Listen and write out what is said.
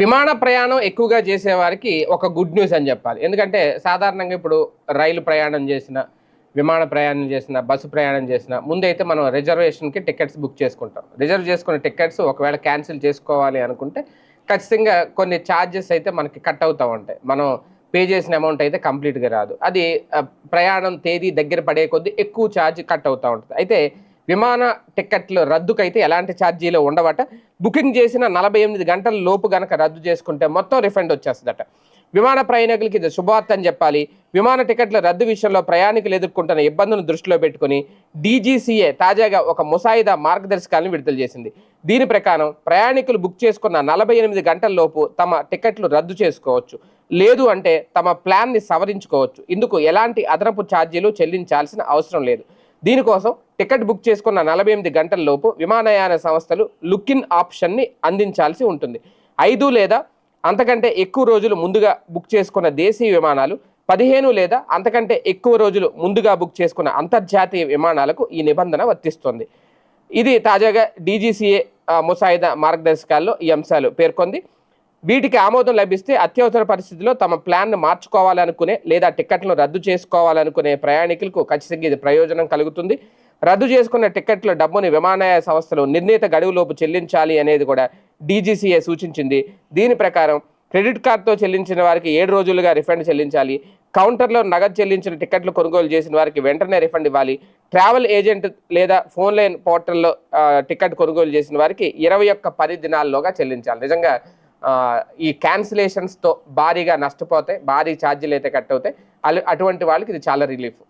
విమాన ప్రయాణం ఎక్కువగా చేసే వారికి ఒక గుడ్ న్యూస్ అని చెప్పాలి. ఎందుకంటే సాధారణంగా ఇప్పుడు రైలు ప్రయాణం చేసిన విమాన ప్రయాణం చేసిన బస్సు ప్రయాణం చేసిన ముందైతే మనం రిజర్వేషన్కి టికెట్స్ బుక్ చేసుకుంటాం. రిజర్వ్ చేసుకున్న టికెట్స్ ఒకవేళ క్యాన్సిల్ చేసుకోవాలి అనుకుంటే ఖచ్చితంగా కొన్ని ఛార్జెస్ అయితే మనకి కట్ అవుతూ ఉంటాయి. మనం పే చేసిన అమౌంట్ అయితే కంప్లీట్గా రాదు. అది ప్రయాణం తేదీ దగ్గర పడే కొద్దీ ఎక్కువ ఛార్జ్ కట్ అవుతూ ఉంటుంది. అయితే విమాన టికెట్లు రద్దుకైతే ఎలాంటి ఛార్జీలు ఉండవట. బుకింగ్ చేసిన నలభై ఎనిమిది గంటల లోపు గనక రద్దు చేసుకుంటే మొత్తం రిఫండ్ వచ్చేస్తుందట. విమాన ప్రయాణికులకి ఇది శుభవార్త అని చెప్పాలి. విమాన టికెట్ల రద్దు విషయంలో ప్రయాణికులు ఎదుర్కొంటున్న ఇబ్బందులను దృష్టిలో పెట్టుకుని డీజీసీఏ తాజాగా ఒక ముసాయిదా మార్గదర్శకాలను విడుదల చేసింది. దీని ప్రకారం ప్రయాణికులు బుక్ చేసుకున్న నలభై ఎనిమిది గంటల్లోపు తమ టికెట్లు రద్దు చేసుకోవచ్చు. లేదు అంటే తమ ప్లాన్ని సవరించుకోవచ్చు. ఇందుకు ఎలాంటి అదనపు ఛార్జీలు చెల్లించాల్సిన అవసరం లేదు. దీనికోసం టికెట్ బుక్ చేసుకున్న నలభై ఎనిమిది గంటల్లోపు విమానయాన సంస్థలు లుకిన్ ఆప్షన్ని అందించాల్సి ఉంటుంది. ఐదు లేదా అంతకంటే ఎక్కువ రోజులు ముందుగా బుక్ చేసుకున్న దేశీయ విమానాలు పదిహేను లేదా అంతకంటే ఎక్కువ రోజులు ముందుగా బుక్ చేసుకున్న అంతర్జాతీయ విమానాలకు ఈ నిబంధన వర్తిస్తుంది. ఇది తాజాగా డీజీసీఏ ముసాయిదా మార్గదర్శకాల్లో ఈ అంశాలు పేర్కొంది. వీటికి ఆమోదం లభిస్తే అత్యవసర పరిస్థితిలో తమ ప్లాన్ను మార్చుకోవాలనుకునే లేదా టికెట్లను రద్దు చేసుకోవాలనుకునే ప్రయాణికులకు ఖచ్చితంగా ఇది ప్రయోజనం కలుగుతుంది. రద్దు చేసుకున్న టికెట్ల డబ్బుని విమానయాన సంస్థలు నిర్ణీత గడువులోపు చెల్లించాలి అనేది కూడా డీజీసీఏ సూచించింది. దీని ప్రకారం క్రెడిట్ కార్డుతో చెల్లించిన వారికి ఏడు రోజులుగా రిఫండ్ చెల్లించాలి. కౌంటర్లో నగదు చెల్లించిన టికెట్లు కొనుగోలు చేసిన వారికి వెంటనే రిఫండ్ ఇవ్వాలి. ట్రావెల్ ఏజెంట్ లేదా ఫోన్లైన్ పోర్టల్లో టికెట్ కొనుగోలు చేసిన వారికి ఇరవై ఒక్క పది దినాల్లోగా చెల్లించాలి. నిజంగా ఈ క్యాన్సిలేషన్స్తో భారీగా నష్టపోతాయి భారీ ఛార్జీలు అయితే కట్ అవుతాయి. అటువంటి వాళ్ళకి ఇది చాలా రిలీఫ్